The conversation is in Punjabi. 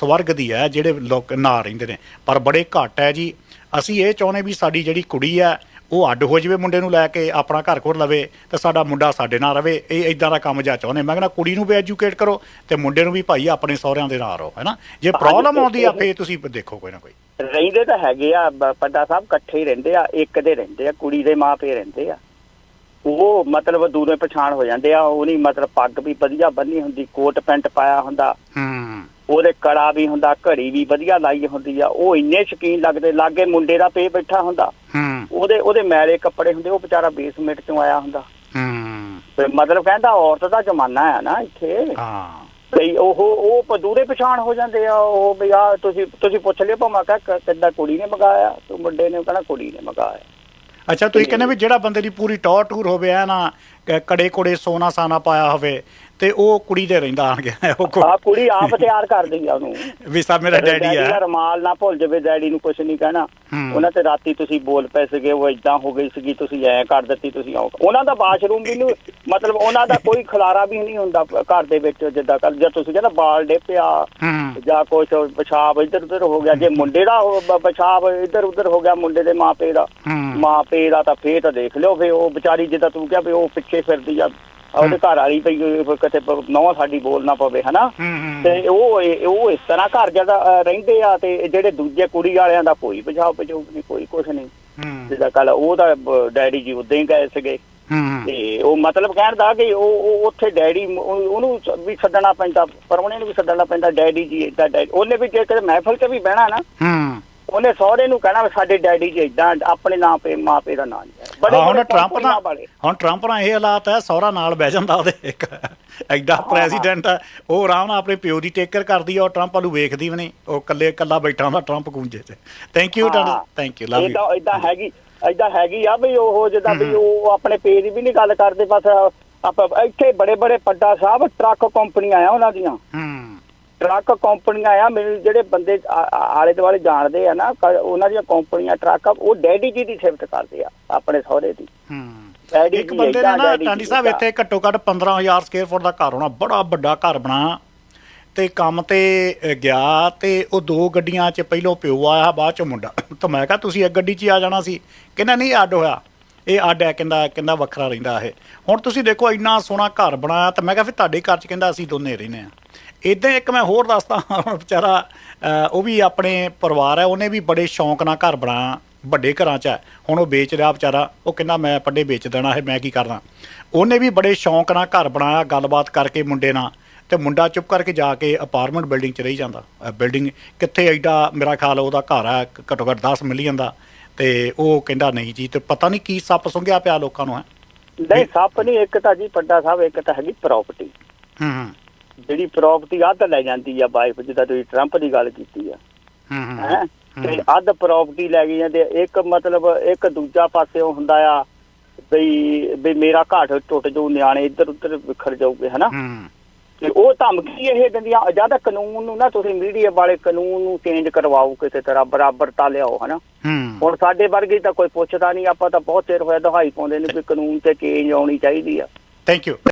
ਸਵਰਗ ਦੀ ਹੈ ਜਿਹੜੇ ਲੋਕ ਨਾ ਰਹਿੰਦੇ ਨੇ। ਪਰ ਬੜੇ ਘੱਟ ਹੈ ਜੀ। ਅਸੀਂ ਇਹ ਚਾਹੁੰਦੇ ਵੀ ਸਾਡੀ ਜਿਹੜੀ ਕੁੜੀ ਹੈ ਉਹ ਅੱਡ ਹੋ ਜਾਵੇ ਮੁੰਡੇ ਨੂੰ ਲੈ ਕੇ ਆਪਣਾ ਘਰ ਘਰ ਲਵੇ ਤੇ ਸਾਡਾ ਮੁੰਡਾ ਸਾਡੇ ਨਾਲ ਰਵੇ। ਇਹ ਇਦਾਂ ਦਾ ਕੰਮ ਜਾ ਚਾਹੁੰਦੇ। ਮੈਂ ਕਹਿੰਦਾ ਕੁੜੀ ਨੂੰ ਵੀ ਐਜੂਕੇਟ ਕਰੋ ਤੇ ਮੁੰਡੇ ਨੂੰ ਵੀ ਭਾਈ ਆਪਣੇ ਸਹੁਰਿਆਂ ਦੇ ਨਾਲ ਰਹੋ ਹੈਨਾ? ਜੇ ਪ੍ਰੋਬਲਮ ਆਉਂਦੀ ਆ ਫੇਰ ਤੁਸੀਂ ਦੇਖੋ ਕੋਈ ਨਾ ਕੋਈ। ਰਹਿੰਦੇ ਤਾਂ ਹੈਗੇ ਆ ਪੱਡਾ ਸਾਹਿਬ ਇਕੱਠੇ ਹੀ ਰਹਿੰਦੇ ਆ ਇੱਕ ਦੇ ਰਹਿੰਦੇ ਆ ਕੁੜੀ ਦੇ ਮਾਂ ਪੇ ਰਹਿੰਦੇ ਆ। ਉਹ ਮਤਲਬ ਦੂਰੇ ਪਛਾਣ ਹੋ ਜਾਂਦੇ ਆ ਉਹ ਨਹੀਂ ਮਤਲਬ ਪੱਗ ਵੀ ਵਧੀਆ ਬੰਨੀ ਹੁੰਦੀ ਕੋਟ ਪੈਂਟ ਪਾਇਆ ਹੁੰਦਾ। ਹੂੰ। ਉਹਦੇ ਕੜਾ ਵੀ ਹੁੰਦਾ ਘੜੀ ਵੀ ਵਧੀਆ ਲਾਈ ਹੁੰਦੀ ਆ। ਉਹ ਇੰਨੇ ਸ਼ਕੀਨ ਲੱਗਦੇ ਲਾਗੇ ਮੁੰਡੇ ਦਾ ਪੇ ਬੈਠਾ ਹੁੰਦਾ। ਹੂੰ। ਉਹਦੇ ਉਹਦੇ ਮੈਲੇ ਕੱਪੜੇ ਹੁੰਦੇ ਉਹ ਵਿਚਾਰਾ ਬੇਸਮੈਂਟ ਚੋਂ ਆਇਆ ਹੁੰਦਾ। ਹੂੰ। ਤੇ ਮਤਲਬ ਕਹਿੰਦਾ ਔਰਤ ਦਾ ਜ਼ਮਾਨਾ ਆ ਨਾ ਇੱਥੇ। ਹਾਂ। ਤੇ ਉਹ ਉਹ ਪ- ਦੂਰੇ ਪਛਾਣ ਹੋ ਜਾਂਦੇ ਆ ਉਹ ਵੀ ਆ ਤੁਸੀਂ ਤੁਸੀਂ ਪੁੱਛ ਲਿਓ ਭਾਵੇਂ ਕਹ ਕਿੱਦਾਂ ਕੁੜੀ ਨੇ ਮੰਗਾਇਆ। ਤੂੰ ਮੁੰਡੇ ਨੇ ਕਹਿਣਾ ਕੁੜੀ ਨੇ ਮੰਗਾਇਆ। ਅੱਛਾ ਤੁਸੀਂ ਕਹਿੰਦੇ ਵੀ ਜਿਹੜਾ ਬੰਦੇ ਦੀ ਪੂਰੀ ਟੌਰ ਟੂਰ ਹੋਵੇ ਐ ਨਾ ਕੜੇ ਕੋੜੇ ਸੋਨਾ ਸਾਨਾ ਪਾਇਆ ਹੋਵੇ ਤੇ ਉਹ ਕੁੜੀ ਦੇ ਰਹਿੰਦਾ ਆਣ ਕੇ ਉਹ ਆ ਕੁੜੀ ਆਪ ਤਿਆਰ ਕਰਦੀ ਆ ਉਹਨੂੰ। ਵੀ ਸਾ ਮੇਰਾ ਡੈਡੀ ਹੈ ਰਮਾਲ ਨਾ ਭੁੱਲ ਜਾਵੇ ਡੈਡੀ ਨੂੰ ਕੁਝ ਨਹੀਂ ਕਹਿਣਾ। ਉਹਨਾਂ ਤੇ ਰਾਤੀ ਤੁਸੀਂ ਬੋਲ ਪੈ ਸੀਗੇ ਉਹ ਇਦਾਂ ਹੋ ਗਈ ਸੀਗੀ ਤੁਸੀਂ ਐ ਕਰ ਦਿੱਤੀ ਤੁਸੀਂ ਆਓ। ਉਹਨਾਂ ਦਾ ਬਾਥਰੂਮ ਵੀ ਨਹੀਂ ਮਤਲਬ ਉਹਨਾਂ ਦਾ ਕੋਈ ਖਲਾਰਾ ਵੀ ਨਹੀਂ ਹੁੰਦਾ ਘਰ ਦੇ ਵਿੱਚ ਜਿੱਦਾਂ ਕਰ ਜੇ ਤੁਸੀਂ ਕਹਿੰਦਾ ਬਾਲ ਡੇਪਿਆ ਹੂੰ। ਜਾਂ ਕੁਛ ਪਿਸ਼ਾਬ ਇੱਧਰ ਉੱਧਰ ਹੋ ਗਿਆ ਜੇ ਮੁੰਡੇ ਦਾ ਉਹ ਪਿਸ਼ਾਬ ਇੱਧਰ ਉੱਧਰ ਹੋ ਗਿਆ ਮੁੰਡੇ ਦੇ ਮਾਪੇ ਦਾ ਮਾਪੇ ਦਾ ਤਾਂ ਫੇਰ ਤਾਂ ਦੇਖ ਲਿਓ ਫੇ ਉਹ ਵਿਚਾਰੀ ਜਿੱਦਾਂ ਤੂੰ ਕਿਹਾ ਵੀ ਉਹ ਪਿੱਛੇ ਫਿਰਦੀ ਆ ਉਹਦੇ ਘਰ ਵਾਲੀ ਪਈ ਕਿਤੇ ਨੌ ਸਾਡੀ ਬੋਲ ਨਾ ਪਵੇ ਹਨਾ? ਤੇ ਉਹ ਉਹ ਇਸ ਤਰ੍ਹਾਂ ਘਰ ਜਿਹੜਾ ਰਹਿੰਦੇ ਆ ਤੇ ਜਿਹੜੇ ਦੂਜੇ ਕੁੜੀ ਵਾਲਿਆਂ ਦਾ ਕੋਈ ਪਿਸ਼ਾਬ ਪਿਸ਼ੂਬ ਨਹੀਂ ਕੋਈ ਕੁਛ ਨਹੀਂ। ਜਿੱਦਾਂ ਕੱਲ ਉਹਦਾ ਬ- ਡੈਡੀ ਜੀ ਉਦਾਂ ਹੀ ਗਏ ਸੀਗੇ। ਤੇ ਉਹ ਮਤਲਬ ਕਹਿਣ ਦਾ ਕਿ ਉਹ ਉੱਥੇ ਡੈਡੀ ਉਹਨੂੰ ਵੀ ਸੱਦਣਾ ਪੈਂਦਾ ਪਰਮਣੇ ਨੂੰ ਵੀ ਸੱਦਣਾ ਪੈਂਦਾ ਡੈਡੀ ਜੀ ਡੈਡੀ ਉਹਨੇ ਵੀ ਜੇ ਕਿਤੇ ਮਹਿਫਲ 'ਚ ਵੀ ਬਹਿਣਾ ਨਾ ਹੂੰ। ਉਹਨੇ ਸਹੁਰੇ ਨੂੰ ਕਹਿਣਾ ਸਾਡੇ ਡੈਡੀ ਜੀ ਏਦਾਂ ਆਪਣੇ ਨਾਂ ਪੇ ਮਾਂ ਪੇ ਦਾ ਨਾਂ ਬੜੇ ਹੁਣ ਟਰੰਪ ਦਾ। ਹੁਣ ਟਰੰਪ ਨਾਲ ਇਹ ਹਾਲਾਤ ਹੈ ਸਹੁਰਾ ਨਾਲ ਬਹਿ ਜਾਂਦਾ ਉਹਦੇ ਇੱਕ। ਐਡਾ ਪ੍ਰੈਜ਼ੀਡੈਂਟ ਹੈ। ਉਹ ਆਰਾਮ ਨਾਲ ਆਪਣੇ ਪਿਓ ਦੀ ਟੇਕਰ ਕਰਦੀ ਆ ਉਹ ਟਰੰਪ ਵਾਲੂ ਵੇਖਦੀ ਵੀ ਨਹੀਂ। ਉਹ ਇਕੱਲੇ ਇਕੱਲਾ ਬੈਠਾ ਹੁੰਦਾ ਟਰੰਪ ਗੂੰਜੇ 'ਚ। Thank you. Thank you love you ਏਦਾਂ ਏਦਾਂ ਹੈਗੀ। ਏਦਾਂ ਹੈਗੀ ਆ ਵੀ ਉਹ ਜਿੱਦਾਂ ਵੀ ਉਹ ਆਪਣੇ ਪੇ ਦੀ ਵੀ ਨਹੀਂ ਗੱਲ ਕਰਦੇ ਬਸ ਆਪਾਂ ਇੱਥੇ ਬੜੇ ਬੜੇ ਪੱਡਾ ਸਾਹਿਬ ਟਰੱਕ ਕੰਪਨੀਆਂ ਆ ਉਹਨਾਂ ਦੀਆਂ। ਹੂੰ। ਟਰੱਕ ਕੰਪਨੀਆਂ ਆ ਮੇਰੇ ਜਿਹੜੇ ਬੰਦੇ ਆਲੇ ਦੁਆਲੇ ਜਾਣਦੇ ਆ ਨਾ ਉਹਨਾਂ ਦੀਆਂ ਕੰਪਨੀਆਂ ਟਰੱਕ ਉਹ ਡੈਡੀ ਜੀ ਦੀ ਸਿਫਤ ਕਰਦੇ ਆ ਆਪਣੇ ਸਹੁਰੇ ਦੀ। ਇੱਕ ਬੰਦੇ ਨੇ ਟਾਂਡੀ ਸਾਹਿਬ। ਇੱਥੇ ਘੱਟੋ ਘੱਟ 15000 ਸਕੁਅਰ ਫੁੱਟ ਦਾ ਘਰ ਹੋਣਾ ਬੜਾ ਵੱਡਾ ਘਰ ਬਣਾ ਤੇ ਕੰਮ ਤੇ ਗਿਆ ਤੇ ਉਹ ਦੋ ਗੱਡੀਆਂ 'ਚ ਪਹਿਲੋਂ ਪਿਓ ਆਇਆ, ਬਾਅਦ 'ਚ ਮੁੰਡਾ। ਤਾਂ ਮੈਂ ਕਿਹਾ, ਤੁਸੀਂ ਇੱਕ ਗੱਡੀ 'ਚ ਹੀ ਆ ਜਾਣਾ ਸੀ? ਕਹਿੰਦਾ, ਨਹੀਂ, ਅੱਡ ਹੋਇਆ। ਇਹ ਅੱਡ ਹੈ, ਕਹਿੰਦਾ ਕਹਿੰਦਾ ਵੱਖਰਾ ਰਹਿੰਦਾ ਇਹ। ਹੁਣ ਤੁਸੀਂ ਦੇਖੋ, ਇੰਨਾ ਸੋਹਣਾ ਘਰ ਬਣਾਇਆ, ਤਾਂ ਮੈਂ ਕਿਹਾ, ਫਿਰ ਤੁਹਾਡੇ ਘਰ 'ਚ ਕਹਿੰਦਾ, ਅਸੀਂ ਦੋਨੇ ਰਹਿੰਦੇ ਆ ਇਦਾਂ ਇੱਕ ਮੈਂ ਹੋਰ ਦੱਸਦਾ, ਹੁਣ ਵਿਚਾਰਾ ਉਹ ਵੀ ਆਪਣੇ ਪਰਿਵਾਰ ਹੈ, ਉਹਨੇ ਵੀ ਬੜੇ ਸ਼ੌਂਕ ਨਾਲ ਘਰ ਬਣਾਇਆ, ਵੱਡੇ ਘਰਾਂ 'ਚ ਹੈ। ਹੁਣ ਉਹ ਵੇਚ ਰਿਹਾ ਵਿਚਾਰਾ, ਉਹ ਕਹਿੰਦਾ, ਮੈਂ ਪੱਡੇ ਵੇਚ ਦੇਣਾ ਹੈ, ਮੈਂ ਕੀ ਕਰਨਾ ਉਹਨੇ ਵੀ ਬੜੇ ਸ਼ੌਂਕ ਨਾਲ ਘਰ ਬਣਾਇਆ, ਗੱਲਬਾਤ ਕਰਕੇ ਮੁੰਡੇ ਨਾਲ। ਤੇ ਮੁੰਡਾ ਚੁੱਪ ਕਰਕੇ ਜਾ ਕੇ ਅਪਾਰਟਮੈਂਟ ਬਿਲਡਿੰਗ 'ਚ ਰਹੀ ਜਾਂਦਾ। ਬਿਲਡਿੰਗ ਕਿੱਥੇ ਐਡਾ ਮੇਰਾ ਖਿਆਲ ਉਹਦਾ ਘਰ ਕ- ਘੱਟੋ ਘੱਟ 10 ਮਿਲੀਅਨ ਦਾ ਤੇ ਉਹ ਕਹਿੰਦਾ ਨਹੀਂ ਜੀ। ਤੇ ਪਤਾ ਨਹੀਂ ਕੀ ਸੱਪ ਸੁੰਘਿਆ ਪਿਆ ਲੋਕਾਂ ਨੂੰ ਹੈ? ਨਹੀਂ ਸੱਪ ਨਹੀਂ ਇੱਕ ਤਾਂ ਜੀ ਪੱਡਾ ਸਾਹਿਬ ਇੱਕ ਤਾਂ ਹੈਗੀ ਪ੍ਰਾਪਰਟੀ ਹੂੰ ਹੂੰ। ਜਿਹੜੀ ਪ੍ਰਾਪਰਟੀ ਅੱਧ ਲੈ ਜਾਂਦੀ ਆ ਵਾਈਫ ਜਿੱਦਾਂ ਤੁਸੀਂ ਟਰੰਪ ਦੀ ਗੱਲ ਕੀਤੀ ਆ। ਹੂੰ ਹੂੰ। ਤੇ ਅੱਧ ਪ੍ਰਾਪਰਟੀ ਲੈ ਗਈ ਜਾਂਦੇ ਆ। ਇੱਕ ਮਤਲਬ ਇੱਕ ਦੂਜਾ ਪਾਸੇ ਉਹ ਹੁੰਦਾ ਆ ਬਈ ਵੀ ਮੇਰਾ ਘਾਟ ਟੁੱਟ ਜਾਊ ਨਿਆਣੇ ਇੱਧਰ ਉੱਧਰ ਵਿਖਰ ਜਾਊਗੇ ਹਨਾ? ਹੂੰ। ਤੇ ਉਹ ਧਮਕੀ ਇਹ ਦਿੰਦੀਆਂ ਜ਼ਿਆਦਾ ਕਾਨੂੰਨ ਨੂੰ ਨਾ ਤੁਸੀਂ ਮੀਡੀਆ ਵਾਲੇ ਕਾਨੂੰਨ ਨੂੰ ਚੇਂਜ ਕਰਵਾਓ ਕਿਸੇ ਤਰ੍ਹਾਂ ਬਰਾਬਰਤਾ ਲਿਆਓ ਹਨਾ? ਹੁਣ ਸਾਡੇ ਵਰਗੇ ਤਾਂ ਕੋਈ ਪੁੱਛਦਾ ਨਹੀਂ ਆਪਾਂ ਤਾਂ ਬਹੁਤ ਚਿਰ ਹੋਇਆ ਦਹਾਈ ਪਾਉਂਦੇ ਨੇ ਵੀ ਕਾਨੂੰਨ ਤੇ ਚੇਂਜ ਆਉਣੀ ਚਾਹੀਦੀ ਆ। Thank you